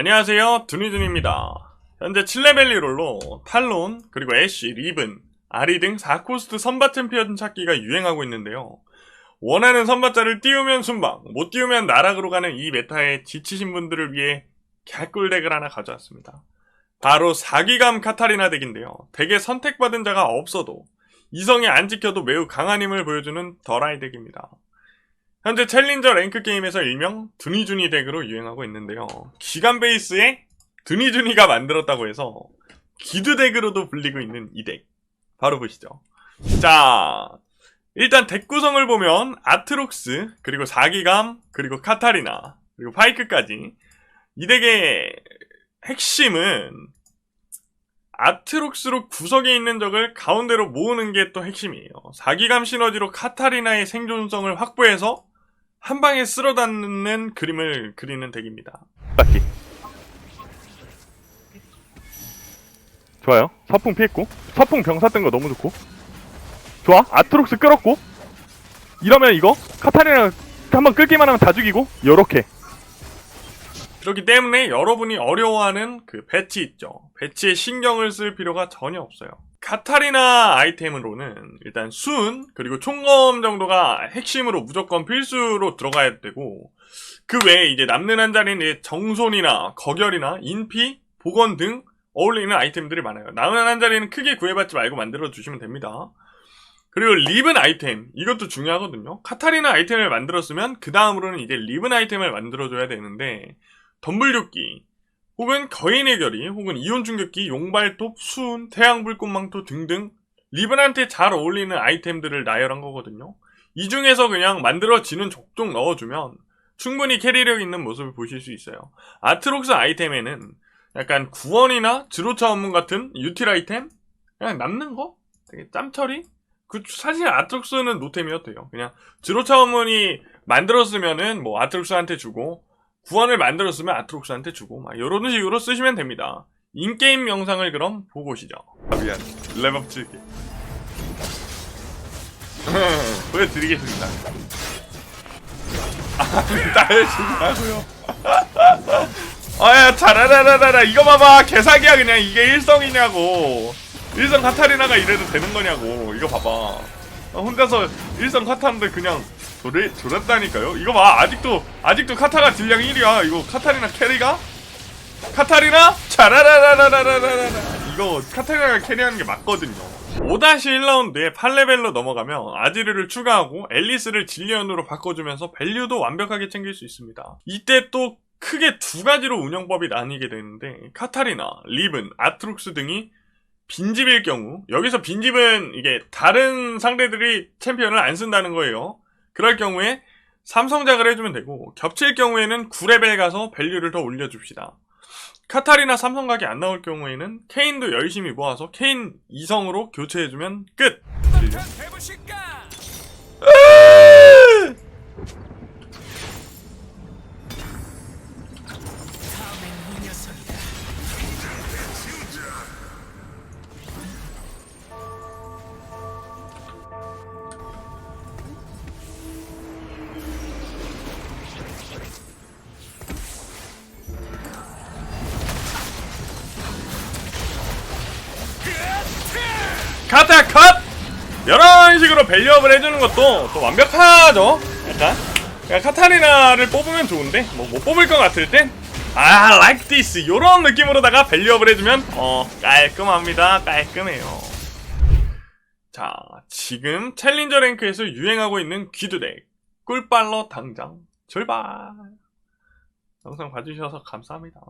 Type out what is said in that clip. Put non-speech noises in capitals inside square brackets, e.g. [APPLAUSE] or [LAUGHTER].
안녕하세요. 두니준입니다. 현재 7레벨 리롤로 탈론 그리고 애쉬, 리븐, 아리 등 4코스트 선바 챔피언 찾기가 유행하고 있는데요. 원하는 선바자를 띄우면 순방, 못 띄우면 나락으로 가는 이 메타에 지치신 분들을 위해 개꿀 덱을 하나 가져왔습니다. 바로 사기감 카타리나 덱인데요. 덱에 선택받은 자가 없어도 이성이 안 지켜도 매우 강한 힘을 보여주는 더라이 덱입니다 현재 챌린저 랭크 게임에서 일명 드니준이 덱으로 유행하고 있는데요. 기간 베이스에 드니준이가 만들었다고 해서 기드 덱으로도 불리고 있는 이 덱. 바로 보시죠. 자, 일단 덱 구성을 보면 아트록스, 그리고 사기감, 그리고 카타리나, 그리고 파이크까지 이 덱의 핵심은 아트록스로 구석에 있는 적을 가운데로 모으는 게 또 핵심이에요. 사기감 시너지로 카타리나의 생존성을 확보해서 한 방에 쓸어담는 그림을 그리는 덱입니다. 딱히. 좋아요. 서풍 피했고. 서풍 병사 뜬 거 너무 좋고. 좋아. 아트록스 끌었고. 이러면 이거 카타리나 한번 끌기만 하면 다 죽이고. 요렇게 그렇기 때문에 여러분이 어려워하는 그 배치 있죠. 배치에 신경을 쓸 필요가 전혀 없어요. 카타리나 아이템으로는 일단 순 그리고 총검 정도가 핵심으로 무조건 필수로 들어가야 되고 그 외에 이제 남는 한 자리는 정손이나 거결이나 인피, 복원 등 어울리는 아이템들이 많아요. 남은 한 자리는 크게 구애받지 말고 만들어 주시면 됩니다. 그리고 리븐 아이템 이것도 중요하거든요. 카타리나 아이템을 만들었으면 그 다음으로는 이제 리븐 아이템을 만들어줘야 되는데 덤블조끼 혹은 거인의 결이 혹은 이온 충격기, 용발톱, 수은, 태양불꽃망토 등등 리븐한테 잘 어울리는 아이템들을 나열한 거거든요. 이 중에서 그냥 만들어지는 족족 넣어주면 충분히 캐리력 있는 모습을 보실 수 있어요. 아트록스 아이템에는 약간 구원이나 지로차 업무 같은 유틸 아이템? 그냥 남는 거? 되게 짬처리? 그 사실 아트록스는 노템이었대요. 그냥 지로차 업무니 만들었으면은 뭐 아트록스한테 주고 구원을 만들었으면 아트록스한테 주고 막 이런 식으로 쓰시면 됩니다. 인게임 영상을 그럼 보고 오시죠. 아, 미안. 랩업 칠게. [LAUGHS] 보여드리겠습니다. 아, 따여준다고요. [LAUGHS] 아야, 자라라라라라. 이거 봐봐. 개사기야, 그냥. 이게 일성이냐고. 일성 카타리나가 이래도 되는 거냐고. 이거 봐봐. 아, 혼자서 일성 카타인데 그냥 조래, 조랬다니까요? 이거 봐. 아직도, 아직도 카타가 딜량 1위야. 이거 카타리나 캐리가? 카타리나? 자라라라라라라라. 이거 카타리나가 캐리하는 게 맞거든요. 5-1라운드에 8레벨로 넘어가면 아지르를 추가하고 앨리스를 진리언으로 바꿔주면서 밸류도 완벽하게 챙길 수 있습니다. 이때 또 크게 두 가지로 운영법이 나뉘게 되는데 카타리나, 리븐, 아트록스 등이 빈집일 경우 여기서 빈집은 이게 다른 상대들이 챔피언을 안 쓴다는 거예요. 그럴 경우에 삼성작을 해주면 되고 겹칠 경우에는 9레벨 가서 밸류를 더 올려줍시다. 카타리나 삼성각이 안 나올 경우에는 케인도 열심히 모아서 케인 2성으로 교체해주면 끝! 카타 컷! 이런 식으로 밸류업을 해주는 것도 또 완벽하죠? 약간? 그냥 카타리나를 뽑으면 좋은데 뭐 못 뽑을 것 같을 땐 아, like this 요런 느낌으로다가 밸류업을 해주면 어 깔끔합니다. 깔끔해요. 자, 지금 챌린저 랭크에서 유행하고 있는 귀두덱 꿀빨러 당장 출발! 영상 봐주셔서 감사합니다.